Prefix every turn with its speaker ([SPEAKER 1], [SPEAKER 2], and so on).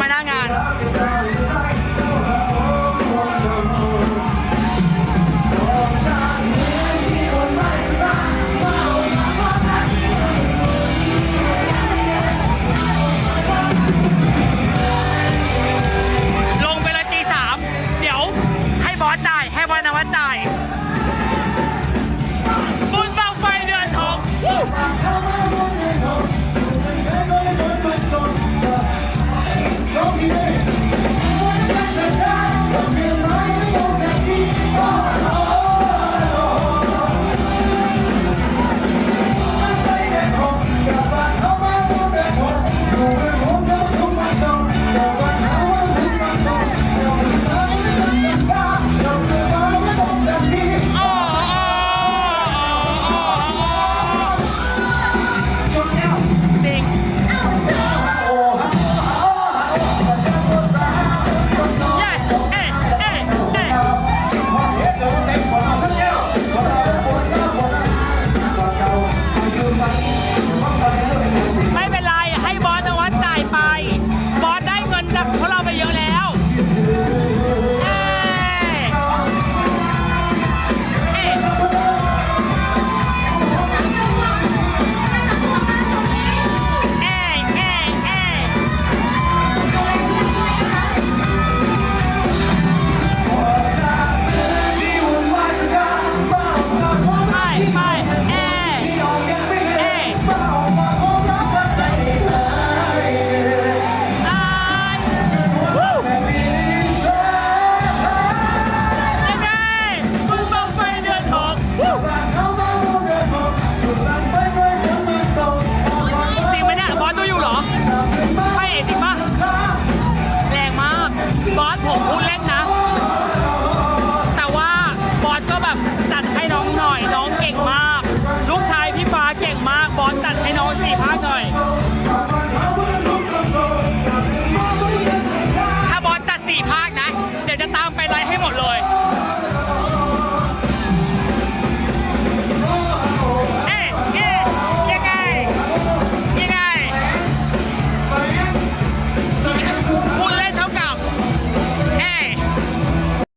[SPEAKER 1] มาหน้างาน ผมพูดเล่นนะ แต่ว่าบอลก็แบบใจ